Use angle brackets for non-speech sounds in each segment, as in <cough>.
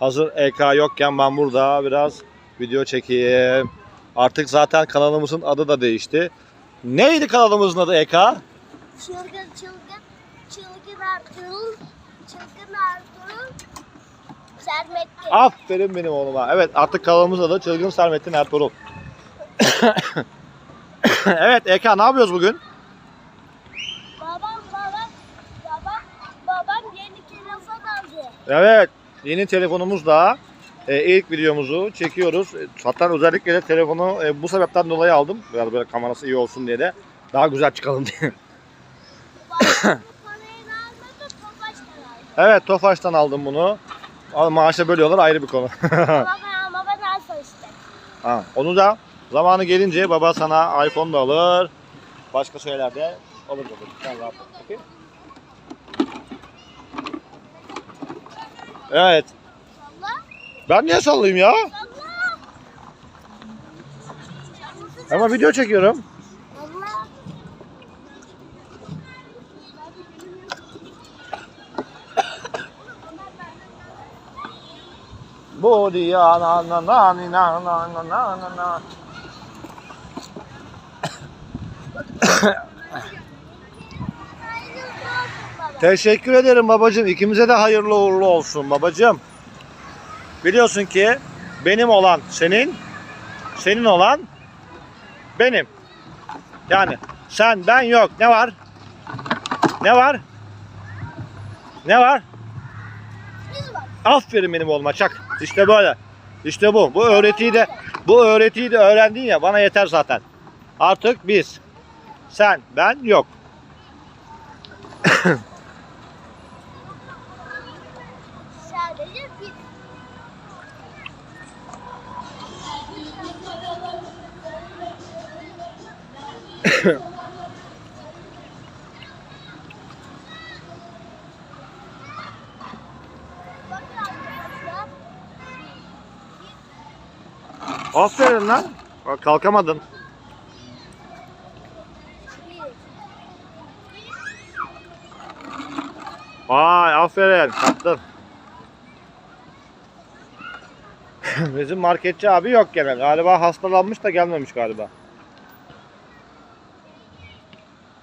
Hazır EK yokken ben burada biraz video çekeyim. Artık zaten kanalımızın adı da değişti. Neydi kanalımızın adı EK? Çılgın çılgın. Çılgın Ertuğrul. Çılgın Ertuğrul. Sermettin. Aferin benim oğluma. Evet artık kanalımızın adı Çılgın Sermettin Ertuğrul. <coughs> evet EK ne yapıyoruz bugün? Babam babam. Babam babam yeni telefon aldı. Evet yeni telefonumuzla e, ilk videomuzu çekiyoruz. Hatta özellikle de telefonu e, bu sebepten dolayı aldım. Biraz böyle kamerası iyi olsun diye de daha güzel çıkalım diye. <coughs> Evet Tofaş'tan aldım bunu. Maaşa bölüyorlar ayrı bir konu. Baba ama ben alfa işte. ha, onu da zamanı gelince baba sana iPhone da alır. Başka şeyler de alır olur. Sen rahat ol. Evet. Allah. Ben niye sallayayım ya? Allah. Ama video çekiyorum. Allah. Bu diya na na na na na na na na na. Hayırlı olsun baba. Teşekkür ederim babacığım. İkimize de hayırlı uğurlu olsun babacığım. Biliyorsun ki benim olan senin, senin olan benim. Yani sen ben yok. Ne var? Ne var? Ne var? Aferin benim oğluma çak. İşte böyle. İşte bu. Bu öğretiyi de bu öğretiyi de öğrendin ya bana yeter zaten. Artık biz. Sen, ben yok. <laughs> Aferin lan. Bak kalkamadın. Vay aferin kaptın. <laughs> Bizim marketçi abi yok gene. Galiba hastalanmış da gelmemiş galiba.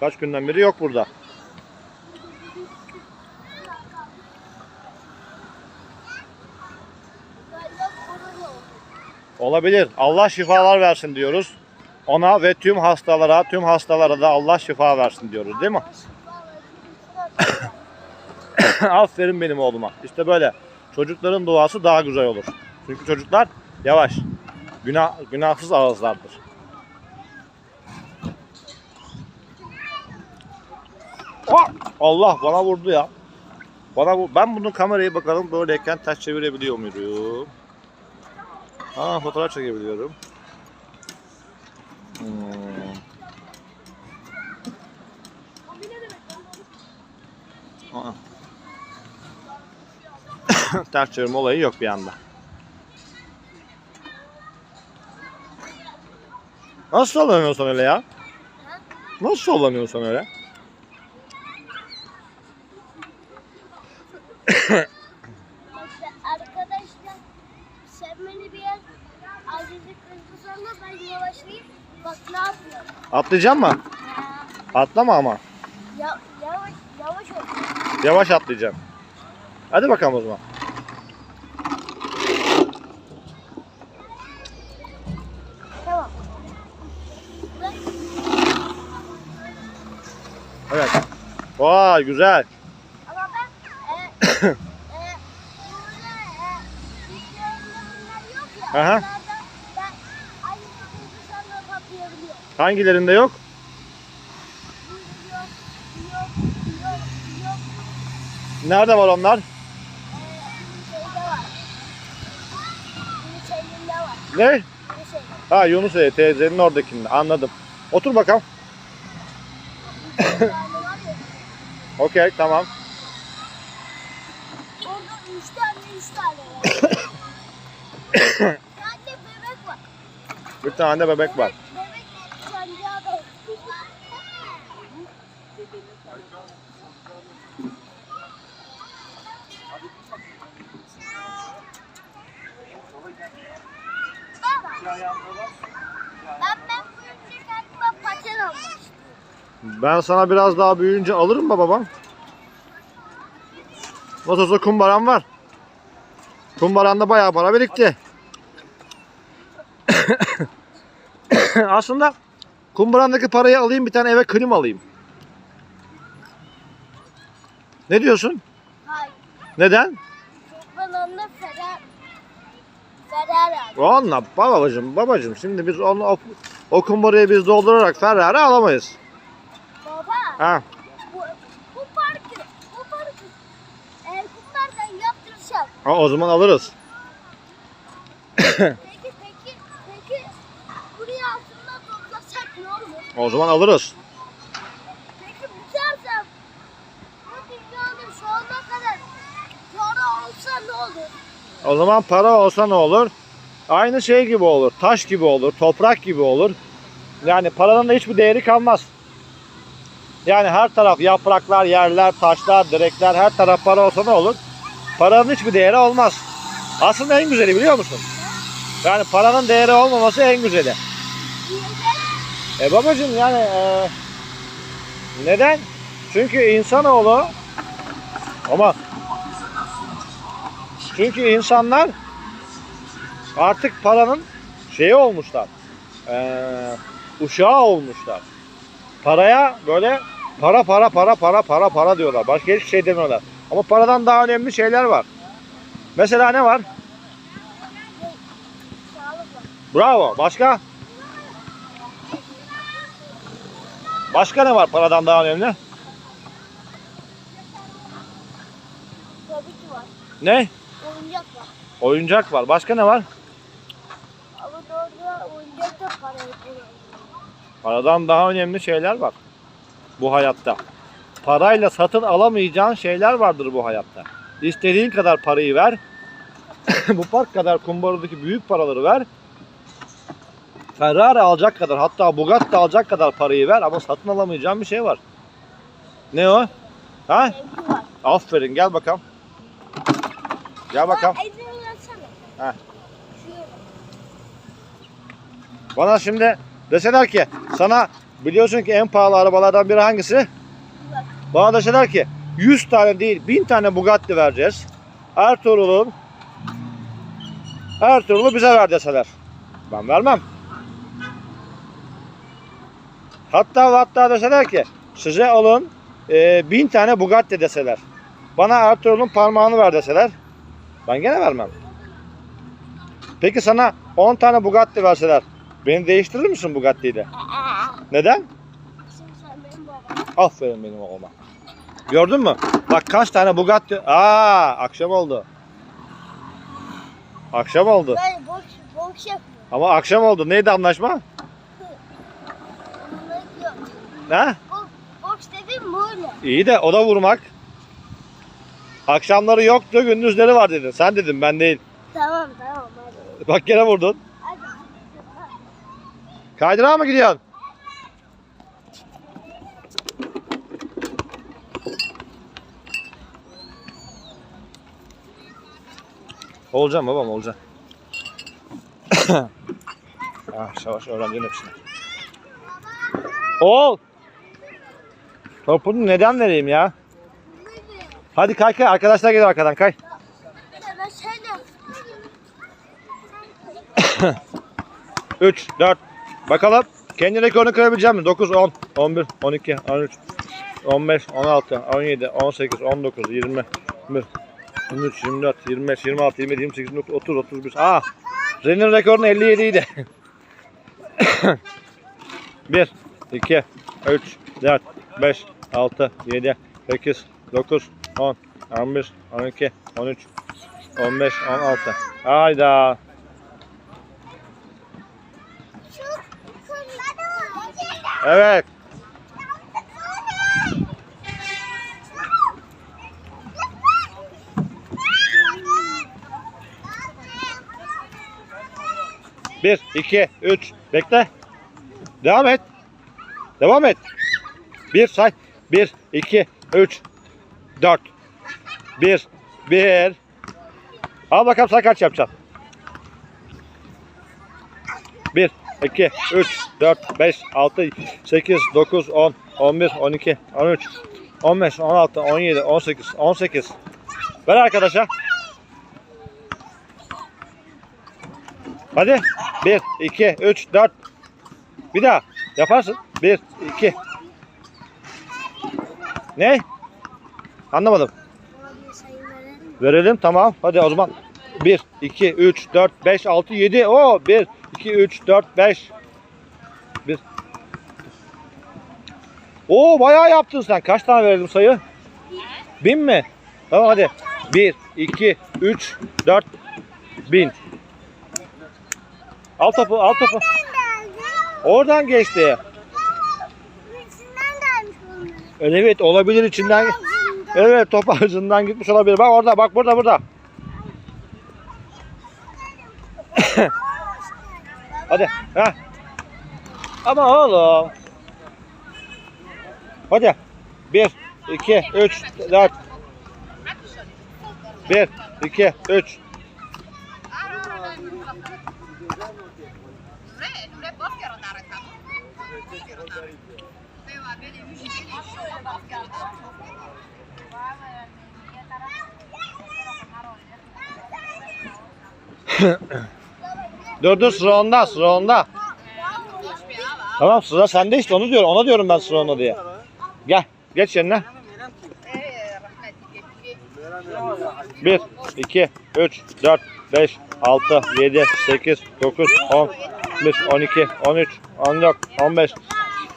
Kaç günden beri yok burada. Olabilir. Allah şifalar versin diyoruz. Ona ve tüm hastalara, tüm hastalara da Allah şifa versin diyoruz değil mi? <coughs> Aferin benim oğluma. İşte böyle. Çocukların duası daha güzel olur. Çünkü çocuklar yavaş. Günah, günahsız ağızlardır. Ah! Allah bana vurdu ya. Bana bu, ben bunun kamerayı bakalım böyleyken ters çevirebiliyor muyum? Aa fotoğraf çekebiliyorum. Hmm. <coughs> Ters çevirme olayı yok bir anda. Nasıl sallanıyorsun öyle ya? Nasıl sallanıyorsun öyle? İşte arkadaşlar sen beni bir yer azıcık hızlı salla ben yavaşlayayım. Bak ne yapıyorum. Atlayacak mı? Atlama ama. Ya, yavaş yavaş ol. Yavaş atlayacağım. Hadi bakalım o zaman. Tamam. Evet. Vay güzel. Ama ben e, <coughs> e, burada e, yok ya. Aha. Onlardan ben aynı hızlı salla atlayabiliyorum. Hangilerinde yok? Nerede var onlar? Ne? Ha Yunus Emre teyzenin oradakinde. Anladım. Otur bakalım. <coughs> Okey tamam. Orada üç tane, üç tane var. Sadece bebek var. Bir tane de bebek var. Bebek sancağı da var. Baba. Ben ben büyüyünce kendime paten almıştım. Ben sana biraz daha büyüyünce alırım mı babam? Nasıl olsa kumbaram var. Kumbaranda bayağı para birikti. <coughs> Aslında kumbarandaki parayı alayım bir tane eve klima alayım. Ne diyorsun? Hayır. Neden? Ben onunla Ferrari. Onunla babacım babacım şimdi biz onu o, o kumbarayı biz doldurarak Ferrari alamayız. Ha. Bu, bu parkı, bu parkı eğer kumlardan yaptırsam. ha, o zaman alırız. Peki, <coughs> peki, peki buraya altında toplasak ne olur? O zaman alırız. Peki bitersem bu dünyanın sonuna kadar para olsa ne olur? O zaman para olsa ne olur? Aynı şey gibi olur. Taş gibi olur. Toprak gibi olur. Yani paranın da hiçbir değeri kalmaz. Yani her taraf yapraklar, yerler, taşlar, direkler her taraf para olsa ne olur? Paranın hiçbir değeri olmaz. Aslında en güzeli biliyor musun? Yani paranın değeri olmaması en güzeli. E babacım yani e, neden? Çünkü insanoğlu ama çünkü insanlar artık paranın şeyi olmuşlar. E, uşağı olmuşlar. Paraya böyle para para para para para para diyorlar. Başka hiçbir şey demiyorlar. Ama paradan daha önemli şeyler var. Mesela ne var? Bravo. Başka? Başka ne var paradan daha önemli? Tabii ki var. Ne? Oyuncak var. Oyuncak var. Başka ne var? Ama doğru oyuncak da para. Paradan daha önemli şeyler var bu hayatta. Parayla satın alamayacağın şeyler vardır bu hayatta. İstediğin kadar parayı ver. <coughs> bu park kadar kumbaradaki büyük paraları ver. Ferrari alacak kadar hatta Bugatti alacak kadar parayı ver ama satın alamayacağın bir şey var. Ne o? Ha? Aferin gel bakalım. Gel bakalım. Şöyle. Bana şimdi deseler ki sana biliyorsun ki en pahalı arabalardan biri hangisi? Bak. Bana deseler ki 100 tane değil 1000 tane Bugatti vereceğiz. Ertuğrul'un Ertuğrul'u bize ver deseler. Ben vermem. Hatta hatta deseler ki size alın e, 1000 tane Bugatti deseler. Bana Ertuğrul'un parmağını ver deseler. Ben gene vermem. Peki sana 10 tane Bugatti verseler. Beni değiştirir misin Bugatti ile? Aa, Neden? Aferin benim oğluma. Gördün mü? Bak kaç tane Bugatti. Aa, akşam oldu. Akşam oldu. Ben yapıyorum. Ama akşam oldu. Neydi anlaşma? Ha? Boks, boks dedim böyle. İyi de o da vurmak. Akşamları yoktu, gündüzleri var dedin. Sen dedin, ben değil. Tamam tamam hadi. Bak gene vurdun. Kaydırağa mı gidiyorsun? Olacağım babam olacağım. <coughs> ah, yavaş öğreneceğim hepsini. Ol. Topunu neden vereyim ya? Hadi kay kay arkadaşlar geliyor arkadan kay. 3, 4. <coughs> Bakalım kendi rekorunu kırabilecek mi? 9, 10, 11, 12, 13, 15, 16, 17, 18, 19, 20, 21, 23, 24, 25, 26, 27, 28, 29, 30, 31. Aa! Senin rekorun 57 idi. 1, 2, 3, 4, 5, 6, 7, 8, 9, 10, 11, 12, 13, 15, 16. Hayda. şu kırmızı. Evet. Bir, iki, üç. Bekle. Devam et. Devam et. Bir say. Bir, iki, üç, dört. Bir, bir. Al bakalım sen kaç yapacaksın. 1, 2, 3, 4, 5, 6, 8, 9, 10, 11, 12, 13, 15, 16, 17, 18, 18. Ver arkadaşa. Hadi. 1, 2, 3, 4. Bir daha. Yaparsın. 1, 2. Ne? Anlamadım. Verelim tamam. Hadi o zaman 1, 2, 3, 4, 5, 6, 7. Oo 1, 2, 3, 4, 5. 1. Oo bayağı yaptın sen. Kaç tane verelim sayı? Bin mi? Tamam hadi. 1, 2, 3, 4, bin. Al topu, al topu. Oradan geçti. Evet olabilir içinden. Evet top ağzından gitmiş olabilir. Bak orada bak burada burada. Hadi. Ha. Ama oğlum. Hadi. 1, 2, 3, 4. 1, 2, 3. Dur dur sıra onda sıra onda. Tamam sıra sende işte onu diyorum. Ona diyorum ben sıra onda diye. Gel geç yerine. 1, 2, 3, 4, 5, 6, 7, 8, 9, 10, 11, 12, 13, 14, 15,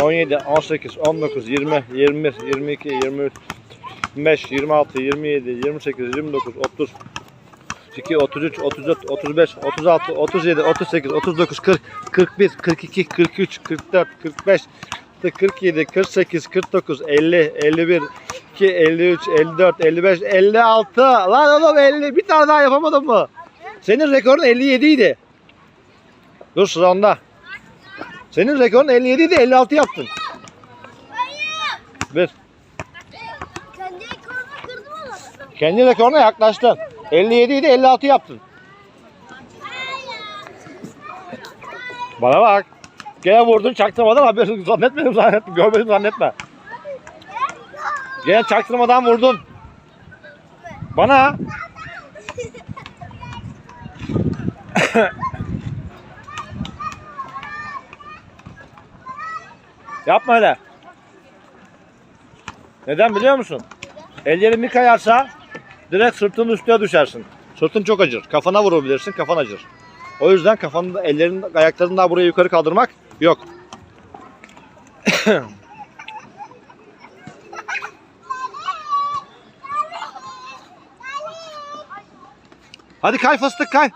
17, 18, 19, 20, 21, 22, 23, 25, 26, 27, 28, 29, 30, 32, 33, 34, 35, 36, 37, 38, 39, 40, 41, 42, 43, 44, 45, 47, 48, 49, 50, 51, 52, 53, 54, 55, 56. Lan oğlum 50. Bir tane daha yapamadın mı? Senin rekorun 57 idi. Dur sıra onda. Senin rekorun 57 idi 56 yaptın. Bir. Kendi rekoruna yaklaştın. 57 idi 56 yaptın. Bana bak. Gene vurdun çaktırmadan haberini zannetmedim zannetme. Görmedim zannetme. Gene çaktırmadan vurdun. Bana. <laughs> Yapma öyle. Neden biliyor musun? Ellerin bir kayarsa direkt sırtının üstüne düşersin. Sırtın çok acır. Kafana vurabilirsin, kafan acır. O yüzden kafanı da, ellerin, ayaklarını daha buraya yukarı kaldırmak yok. <coughs> Hadi kay fıstık kay.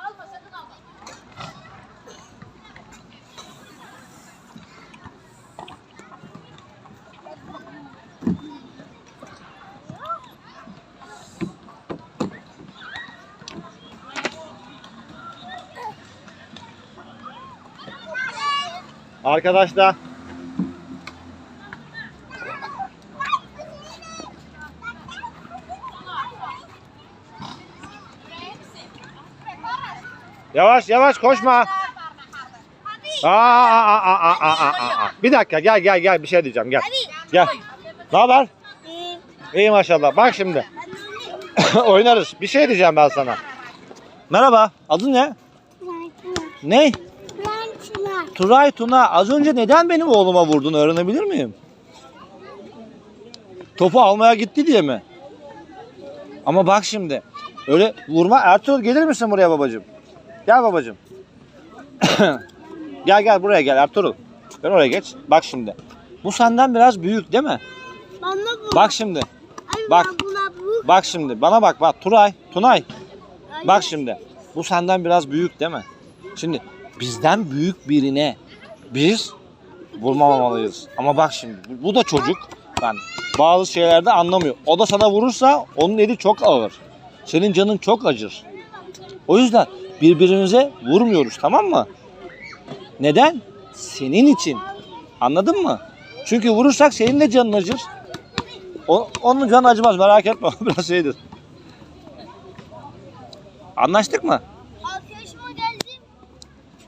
Arkadaşlar. Yavaş yavaş koşma. Aa, aa, aa, aa, aa, aa, aa. Bir dakika gel gel gel bir şey diyeceğim gel. Gel. Ne haber? İyi maşallah. Bak şimdi. <laughs> Oynarız. Bir şey diyeceğim ben sana. Merhaba. Adın ne? Ne? Turay Tuna az önce neden benim oğluma vurdun öğrenebilir miyim? Topu almaya gitti diye mi? Ama bak şimdi. Öyle vurma. Ertuğrul gelir misin buraya babacığım? Gel babacığım. <coughs> gel gel buraya gel Ertuğrul. Ben oraya geç. Bak şimdi. Bu senden biraz büyük değil mi? Bak şimdi. Bak. ben Buna bu. Bak şimdi. Bana bak bak. Turay. Tunay. Ay, Bak şimdi. Bu senden biraz büyük değil mi? Şimdi bizden büyük birine biz vurmamalıyız. Ama bak şimdi bu- da çocuk. Yani bazı şeylerde anlamıyor. O da sana vurursa onun eli çok ağır. Senin canın çok acır. O yüzden birbirimize vurmuyoruz tamam mı? Neden? Senin için. Anladın mı? Çünkü vurursak senin de canın acır. O, onun canı acımaz merak etme. <laughs> Biraz şeydir. Anlaştık mı? Altı yaşıma geldim.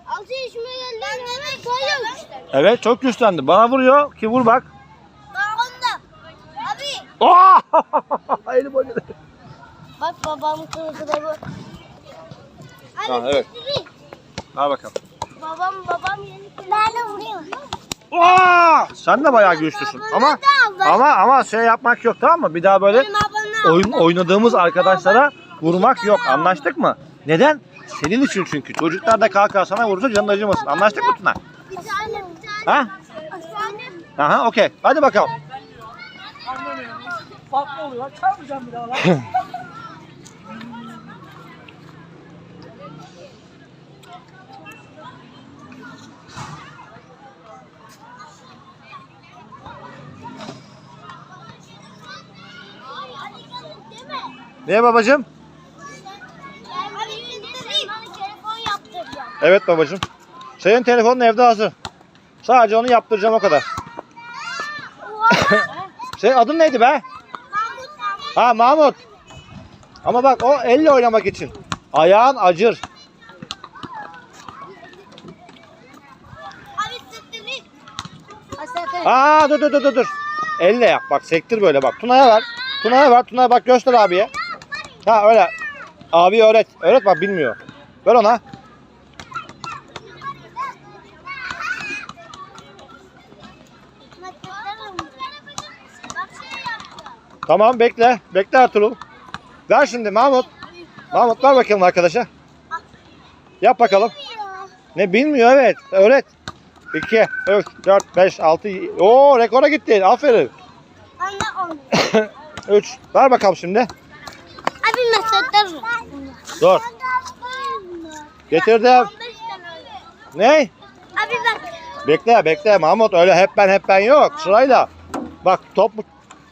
Altı yaşıma geldim. Öyle işte. Evet çok güçlendi. Bana vuruyor ki vur bak. Ben onda. Abi. Oh! Elim oynadı. Bak babamın kılıcı da bu. Abi, Ha, evet. Al bakalım. Babam babam yeni Ben de vuruyorum. Oo! Sen de bayağı güçlüsün. Ama ama ama şey yapmak yok tamam mı? Bir daha böyle oyun oynadığımız arkadaşlara vurmak yok. Anlaştık mı? Neden? Senin için çünkü. Çocuklar da kalkar sana vurursa canın acımasın. Anlaştık mı Tuna? Bir tane. Ha? Aha okey. Hadi bakalım. Anlamıyorum. Farklı oluyor. Çarpacağım bir daha lan. Ne babacığım? Evet babacığım. Senin telefonun evde hazır. Sadece onu yaptıracağım o kadar. Senin adın neydi be? Mahmut. Ha Mahmut. Ama bak o elle oynamak için. Ayağın acır. Aa dur dur dur dur, dur. Elle yap bak sektir böyle bak. Tuna'ya ver. Tuna'ya ver. Tuna'ya bak göster abiye. Ha öyle. Abi öğret. Öğret bak bilmiyor. Ver ona. Bak şey yaptım. Tamam bekle. Bekle Ertuğrul. Ver şimdi Mahmut. Mahmut ver bakalım arkadaşa. Yap bakalım. Ne bilmiyor evet. Öğret. 2, 3, 4, 5, 6. Oo rekora gitti. Aferin. Anne onu. 3. Ver bakalım şimdi. Abi mesela Dur. Getirdim. Ne? Abi bak. Bekle bekle Mahmut öyle hep ben hep ben yok sırayla. Bak top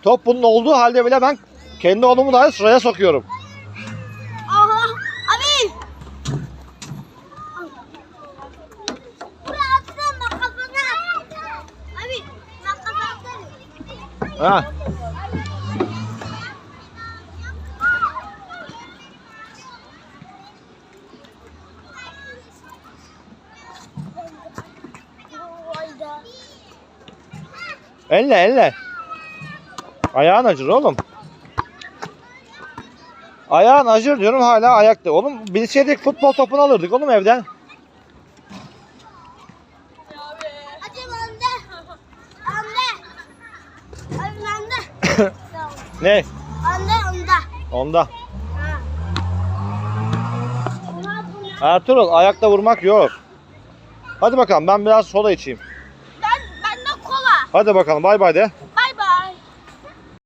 top bunun olduğu halde bile ben kendi oğlumu dahi sıraya sokuyorum. Aha. Abi. Ha. Elle elle. Ayağın acır oğlum. Ayağın acır diyorum hala ayakta. Oğlum bilseydik futbol topunu alırdık oğlum evden. <coughs> Ne? Onda. Onda. Bunu- Ertuğrul ayakta vurmak yok. Hadi bakalım ben biraz soda içeyim. Ben, ben de kola. Hadi bakalım bay bay de.